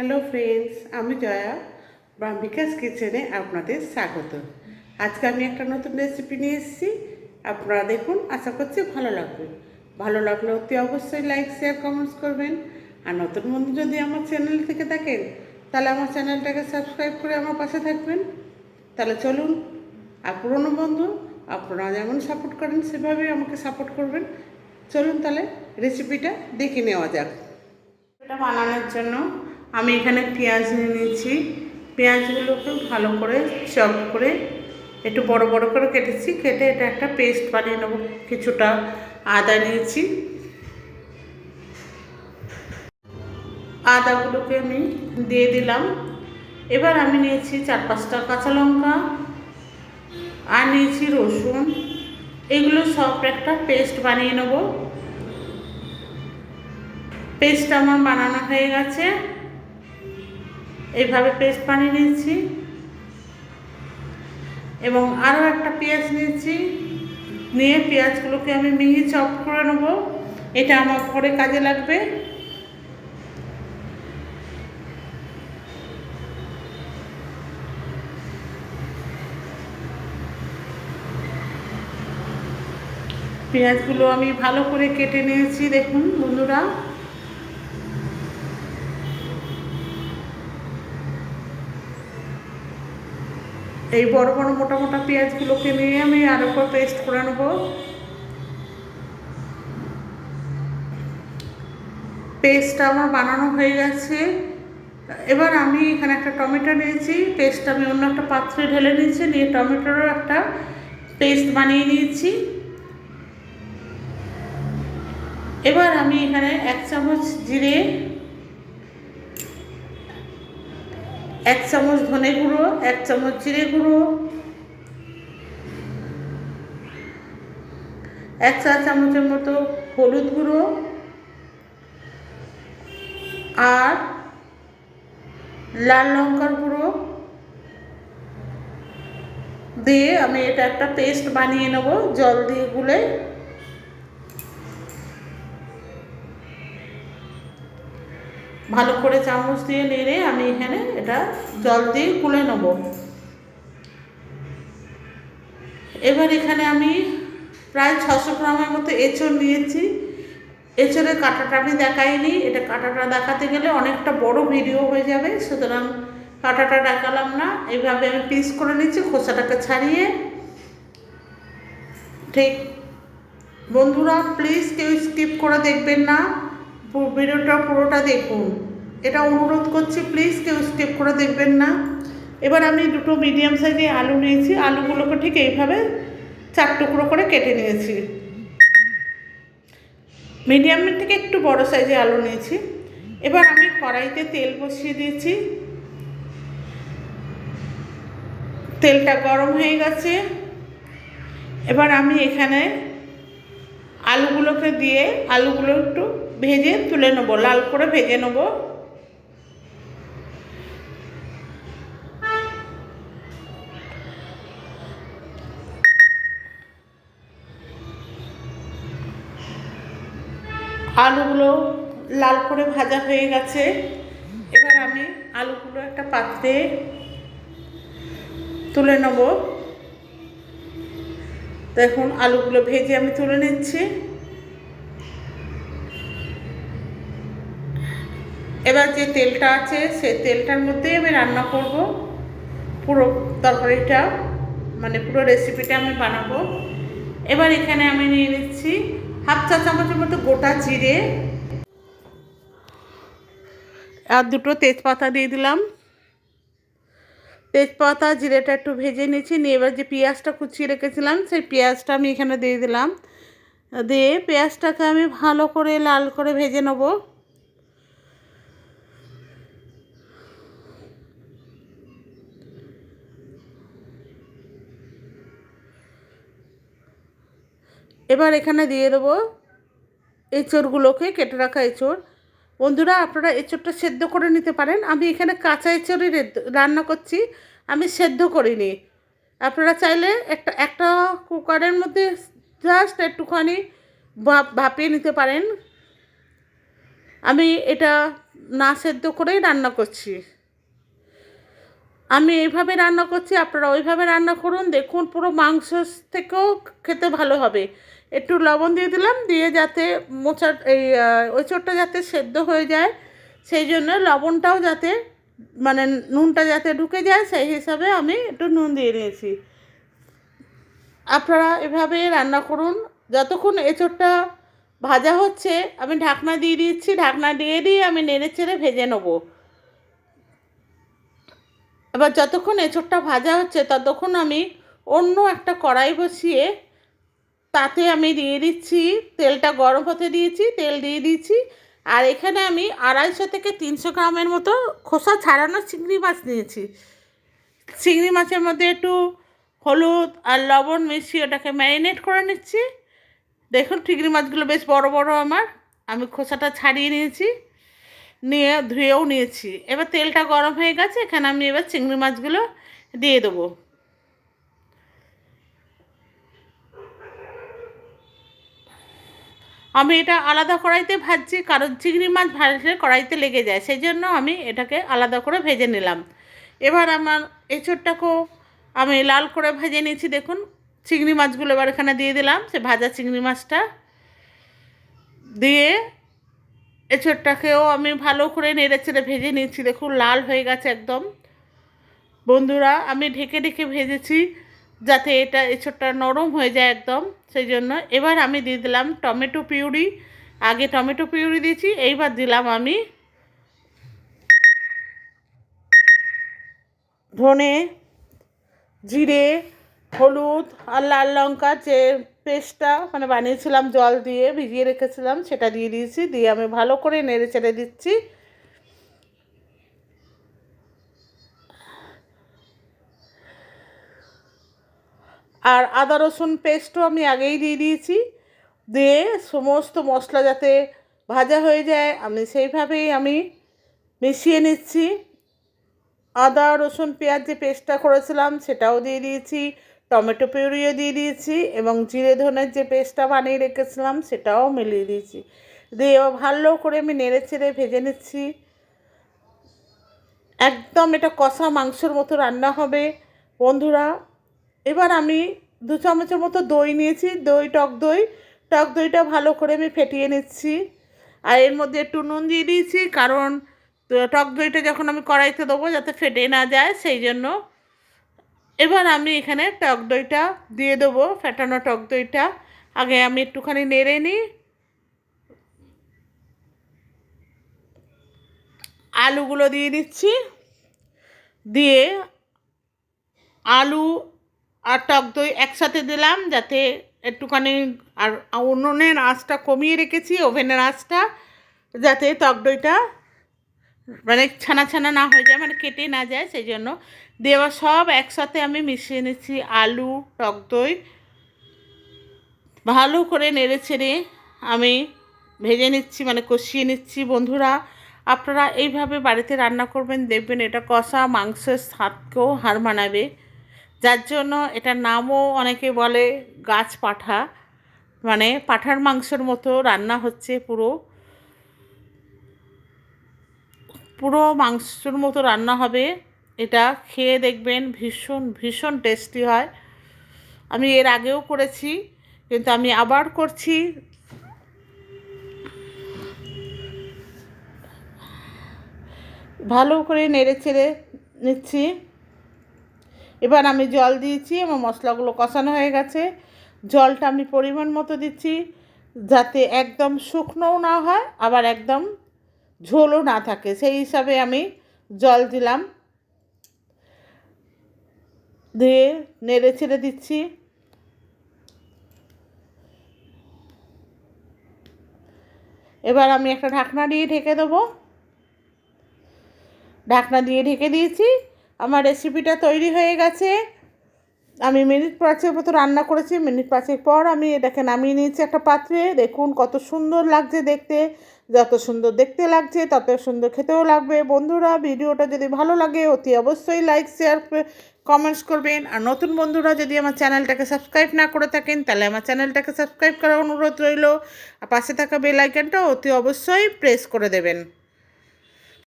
Hello friends, আমি জয়া বিকাশ কিচেনে আপনাদের স্বাগত। আজকে আমি একটা নতুন রেসিপি নিয়ে এসেছি। আপনারা দেখুন, আশা করছি ভালো লাগবে। ভালো লাগলে অতি অবশ্যই লাইক শেয়ার কমেন্টস করবেন। আর নতুন বন্ধু যদি আমার চ্যানেল থেকে থাকেন তাহলে আমার চ্যানেলটাকে সাবস্ক্রাইব করে আমার পাশে থাকবেন। তাহলে চলুন, আর পুরনো বন্ধু, আপনারা যেমন সাপোর্ট করেন, সেভাবেই আমাকে সাপোর্ট করবেন। চলুন তাহলে রেসিপিটা দেখে নেওয়া যাক। এটা বানানোর জন্য আমি এখানে পেঁয়াজ নিয়ে নিয়েছি। পেঁয়াজগুলোকে ভালো করে চপ করে একটু বড় বড় করে কেটেছি। কেটে এটা একটা পেস্ট বানিয়ে নেব। কিছুটা আদা নিয়েছি। আদাগুলোকে আমি দিয়ে দিলাম। এবার আমি নিয়েছি চার পাঁচটা কাঁচা লঙ্কা আর নিয়েছি রসুন। এগুলো সব একটা পেস্ট বানিয়ে নেব। পেস্ট আমার বানানো হয়ে গেছে। এইভাবে পেস্ট বানিয়ে নিয়েছি। এবং আরও একটা পেঁয়াজ নিয়েছি। নিয়ে পেঁয়াজগুলোকে আমি মিহি চপ করে নেব। এটা আমার পরে কাজে লাগবে। পেঁয়াজগুলো আমি ভালো করে কেটে নিয়েছি, দেখুন বন্ধুরা। এই বড় বড় মোটা মোটা পেঁয়াজগুলোকে নিয়ে আমি আর উপর পেস্ট করে নেব। পেস্টটা আমার বানানো হয়ে গেছে। এবার আমি এখানে একটা টমেটো নিয়েছি পেস্টটা আমি অন্য একটা পাত্রে ঢেলে নিয়েছি, নিয়ে টমেটোরও একটা পেস্ট বানিয়ে নিয়েছি। এবার আমি এখানে এক চামচ জিরে এক চামচ ধনে গুঁড়ো, এক চামচ জিরে গুঁড়ো, এক চা চামচের মতো হলুদ গুঁড়ো আর লাল লঙ্কার গুঁড়ো দিয়ে আমি এটা একটা পেস্ট বানিয়ে নেব। জল দিয়ে গুলে ভালো করে চামচ দিয়ে নেড়ে আমি এখানে এটা জল দিয়ে গুলে নেব। এবার এখানে আমি প্রায় ছশো গ্রামের মতো এঁচড় নিয়েছি। এঁচড়ের কাঁটাটা আমি দেখাইনি, এটা কাঁটাটা দেখাতে গেলে অনেকটা বড় ভিডিও হয়ে যাবে, সুতরাং কাঁটাটা দেখালাম না। এইভাবে আমি পিস করে নিচ্ছি, খোসাটাকে ছাড়িয়ে। ঠিক, বন্ধুরা প্লিজ কেউ স্কিপ করে দেখবেন না। ভিডিওটা পুরোটা দেখুন। এটা অনুরোধ করছি প্লিজ কেউ স্কিপ করে দেখবেন না। এবার আমি দুটো মিডিয়াম সাইজে আলু নিয়েছি। আলুগুলোকে ঠিক এইভাবে চার টুকরো করে কেটে নিয়েছি। মিডিয়ামের থেকে একটু বড় সাইজে আলু নিয়েছি। এবার আমি কড়াইতে তেল বসিয়ে দিয়েছি। তেলটা গরম হয়ে গেছে। এবার আমি এখানে আলুগুলোকে দিয়ে আলুগুলো একটু ভেজে তুলে নেব, লাল করে ভেজে নেব। আলুগুলো লাল করে ভাজা হয়ে গেছে। এবার আমি আলুগুলো একটা পাত্রে তুলে নেব। দেখুন আলুগুলো ভেজে আমি তুলে নিচ্ছি। এবার যে তেলটা আছে, সেই তেলটার মধ্যেই আমি রান্না করব। পুরো তরকারিটা মানে পুরো রেসিপিটা আমি বানাবো। এবার এখানে আমি নিয়ে নিচ্ছি হাফ চা চামচের মতো গোটা জিরে। আর দুটো তেজপাতা দিয়ে দিলাম। তেজপাতা, জিরেটা একটু ভেজে নিয়েছি। নিয়ে এবার যে পেঁয়াজটা কুচিয়ে রেখেছিলাম, সেই পেঁয়াজটা আমি এখানে দিয়ে দিলাম। দিয়ে পেঁয়াজটাকে আমি ভালো করে লাল করে ভেজে নেব। এবার এখানে দিয়ে দেবো এঁচড়গুলোকে, কেটে রাখা এঁচড়। বন্ধুরা, আপনারা এঁচড়টা সেদ্ধ করে নিতে পারেন। আমি এখানে কাঁচা এঁচড়ই রান্না করছি। আমি সেদ্ধ করিনি। আপনারা চাইলে একটা একটা কুকারের মধ্যে জাস্ট একটুখানি ভাপিয়ে নিতে পারেন। আমি এটা না সেদ্ধ করেই রান্না করছি। আমি এইভাবে রান্না করছি। আপনারা ওইভাবে রান্না করুন। দেখুন পুরো মাংস থেকেও খেতে ভালো হবে। একটু লবণ দিয়ে দিলাম, দিয়ে যাতে মোচা এই ওই চোরটা যাতে সেদ্ধ হয়ে যায়, সেই জন্য লবণটাও যাতে মানে নুনটা যাতে ঢুকে যায়, সেই হিসাবে আমি একটু নুন দিয়ে নিয়েছি। আপনারা এভাবে রান্না করুন, যতক্ষণ এঁচোড়টা ভাজা হচ্ছে, আমি ঢাকনা দিয়ে দিচ্ছি, ঢাকনা দিয়ে দিয়ে আমি নেড়ে চেড়ে ভেজে নেব। এবার যতক্ষণ এঁচোড়টা ভাজা হচ্ছে, ততক্ষণ আমি অন্য একটা কড়াই বসিয়ে তাতে আমি দিয়ে দিচ্ছি, তেলটা গরম হতে দিয়েছি, তেল দিয়ে দিয়েছি। আর এখানে আমি আড়াইশো থেকে তিনশো গ্রামের মতো খোসা ছাড়ানো চিংড়ি মাছ নিয়েছি। চিংড়ি মাছের মধ্যে একটু হলুদ আর লবণ মিশিয়ে ওটাকে ম্যারিনেট করে নিচ্ছি। দেখুন, চিংড়ি মাছগুলো বেশ বড় বড় আমার। আমি খোসাটা ছাড়িয়ে নিয়েছি, নিয়ে ধুয়েও নিয়েছি। এবার তেলটা গরম হয়ে গেছে, এখানে আমি এবার চিংড়ি মাছগুলো দিয়ে দেবো। আমি এটা আলাদা কড়াইতে ভাজছি, কারণ চিংড়ি মাছ ভাজলে কড়াইতে লেগে যায় সেই জন্য আমি এটাকে আলাদা করে ভেজে নিলাম। এবার আমার এঁচোড়টাকেও আমি লাল করে ভেজে নিয়েছি, দেখুন। চিংড়ি মাছগুলো এবার এখানে দিয়ে দিলাম, সে ভাজা চিংড়ি মাছটা। দিয়ে এঁচোড়টাকেও আমি ভালো করে নেড়ে চেড়ে ভেজে নিয়েছি, দেখুন, লাল হয়ে গেছে একদম। বন্ধুরা, আমি ঢেকে ঢেকে ভেজেছি। যাতে এটা এঁচোড়টা নরম হয়ে যায় একদম, সেই জন্য এবার আমি দিয়ে দিলাম টমেটো পিউরি। আগে টমেটো পিউরি দিয়েছি, এইবার দিলাম আমি ধনে, জিরে, হলুদ আর লাল লঙ্কা যে পেস্টটা মানে বানিয়েছিলাম জল দিয়ে ভিজিয়ে রেখেছিলাম, সেটা দিয়ে দিয়েছি, দিয়ে আমি ভালো করে নেড়ে চেড়ে দিচ্ছি। আর আদা রসুন পেস্টও আমি আগেই দিয়ে দিয়েছি। দিয়ে সমস্ত মশলা যাতে ভাজা হয়ে যায়, আমি সেইভাবেই আমি মিশিয়ে নিচ্ছি। আদা, রসুন, পেঁয়াজ যে পেস্টটা করেছিলাম সেটাও দিয়ে দিয়েছি, টমেটো পিউরিও দিয়ে দিয়েছি এবং জিরে ধনের যে পেস্টটা বানিয়ে রেখেছিলাম সেটাও মিলিয়ে দিয়েছি। দিয়ে ভালো করে আমি নেড়ে চেড়ে ভেজে নিচ্ছি। একদম এটা কষা মাংসর মতো রান্না হবে। বন্ধুরা এবার আমি দু চামচের মতো দই নিয়েছি, দই, টক দই। টক দইটা ভালো করে আমি ফেটিয়ে নিচ্ছি। আর এর মধ্যে একটু নুন দিয়ে দিয়েছি, কারণ টক দইটা যখন আমি কড়াইতে দেবো যাতে ফেটে না যায়, সেই জন্য। এবার আমি এখানে টক দইটা দিয়ে দেবো, ফেটানো টক দইটা। আগে আমি একটুখানি নেড়ে নিই। আলুগুলো দিয়ে দিচ্ছি। দিয়ে আলু আর টক দই একসাথে দিলাম যাতে একটুখানি আর উনুনের আঁচটা কমিয়ে রেখেছি, ওভেনের আঁচটা, যাতে টক দইটা মানে ছানা ছানা না হয়ে যায় মানে কেটে না যায়, সেই জন্য দেওয়া সব একসাথে আমি মিশিয়ে নিচ্ছি আলু, টক দই। ভালো করে নেড়ে ছেড়ে আমি ভেজে নিচ্ছি মানে কষিয়ে নিচ্ছি। বন্ধুরা, আপনারা এইভাবে বাড়িতে রান্না করবেন, দেখবেন এটা কষা মাংসের স্বাদকেও হার মানাবে। যার জন্য এটার নামও অনেকে বলে গাছ পাঠা। মানে পাঠার মাংসের মতো রান্না হচ্ছে পুরো। পুরো মাংসর মতো রান্না হবে। এটা খেয়ে দেখবেন ভীষণ ভীষণ টেস্টি হয়। আমি এর আগেও করেছি, কিন্তু আমি আবার করছি। ভালো করে নেড়ে চেড়ে নিচ্ছি। এবার আমি জল দিয়েছি, আমার মশলাগুলো কষানো হয়ে গেছে। জলটা আমি পরিমাণ মতো দিচ্ছি যাতে একদম শুকনোও না হয়, আবার একদম ঝোলও না থাকে। সেই হিসাবে আমি জল দিলাম। দিয়ে নেড়ে ছেড়ে দিচ্ছি। এবার আমি একটা ঢাকনা দিয়ে ঢেকে দেবো। ঢাকনা দিয়ে ঢেকে দিয়েছি। আমার রেসিপিটা তৈরি হয়ে গেছে। আমি মিনিট পাঁচের মতো রান্না করেছি। মিনিট পাঁচের পর আমি এটাকে নামিয়ে নিয়েছি একটা পাত্রে। দেখুন কত সুন্দর লাগছে দেখতে। যত সুন্দর দেখতে লাগছে, তত সুন্দর খেতেও লাগবে। বন্ধুরা, ভিডিওটা যদি ভালো লাগে, অতি অবশ্যই লাইক শেয়ার কমেন্টস করবেন। আর নতুন বন্ধুরা যদি আমার চ্যানেলটাকে সাবস্ক্রাইব না করে থাকেন, তাহলে আমার চ্যানেলটাকে সাবস্ক্রাইব করার অনুরোধ রইল। আর পাশে থাকা বেল অতি অবশ্যই প্রেস করে দেবেন।